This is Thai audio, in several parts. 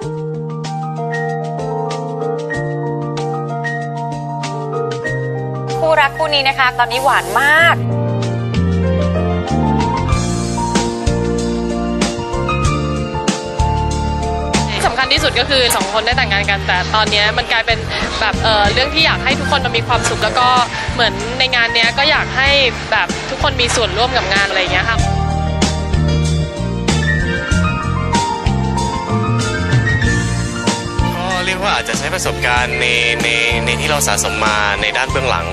คู่รักคู่นี้นะคะ ตอนนี้หวานมาก ที่สำคัญที่สุดก็คือสองคนได้แต่งงานกัน แต่ตอนเนี้ยมันกลายเป็นแบบเออเรื่องที่อยากให้ทุกคนมันมีความสุข แล้วก็เหมือนในงานเนี้ยก็อยากให้แบบทุกคนมีส่วนร่วมกับงานอะไรอย่างเงี้ยค่ะ อาจจะใช้ประสบการณ์ในในในที่เราสะสมมาในด้านเบื้องหลัง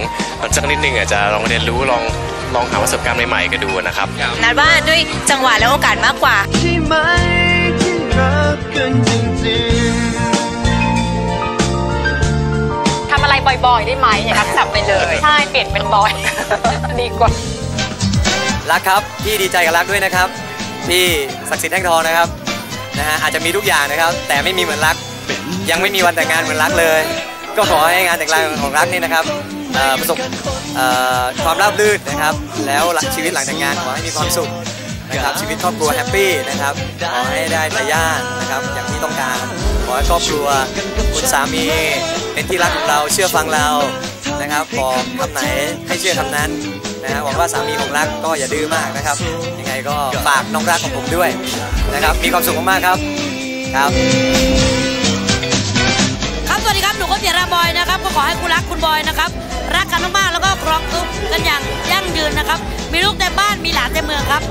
สักนิดนึงอาจจะลองเรียนรู้ลองลองหาประสบการณ์ใหม่ๆกันดูนะครับนัดว่าด้วยจังหวะและโอกาสมากกว่าใช่ไหมที่รักกันจริงๆทำอะไรบ่อยๆได้ไหมอย่างนั้นจับไปเลย ใช่เปลี่ยนเป็นบอย ดีกว่ารักครับพี่ดีใจกับรักด้วยนะครับ พี่ศักดิ์สิทธิ์แท่งทองนะครับนะฮะอาจจะมีทุกอย่างนะครับ แต่ไม่มีเหมือนรัก ยังไม่มีวันแต่งงานเหมือนรักเลย ก็ขอให้งานแต่งงานของรักนี่นะครับประสบความราบรื่นนะครับ แล้วชีวิตหลังแต่งงานขอให้มีความสุขนะครับชีวิตครอบครัวแฮปปี้นะครับขอให้ได้ทายาทนะครับอย่างที่ต้องการขอให้ครอบครัวคุณสามีเป็นที่รักของเราเชื่อฟังเรานะครับบอกคำไหนให้เชื่อคำนั้นนะฮะหวังว่าสามีของรักก็อย่าดื้อมากนะครับ ยังไงก็ฝากน้องรักของผมด้วยนะครับมีความสุขมากๆครับครับ เจราบอยนะครับ ก็ขอให้คุณรักคุณบอยนะครับ รักกันมากๆแล้วก็ครองทุกกันอย่างยั่งยืนนะครับ มีลูกเต็มบ้านมีหลานเต็มเมืองครับ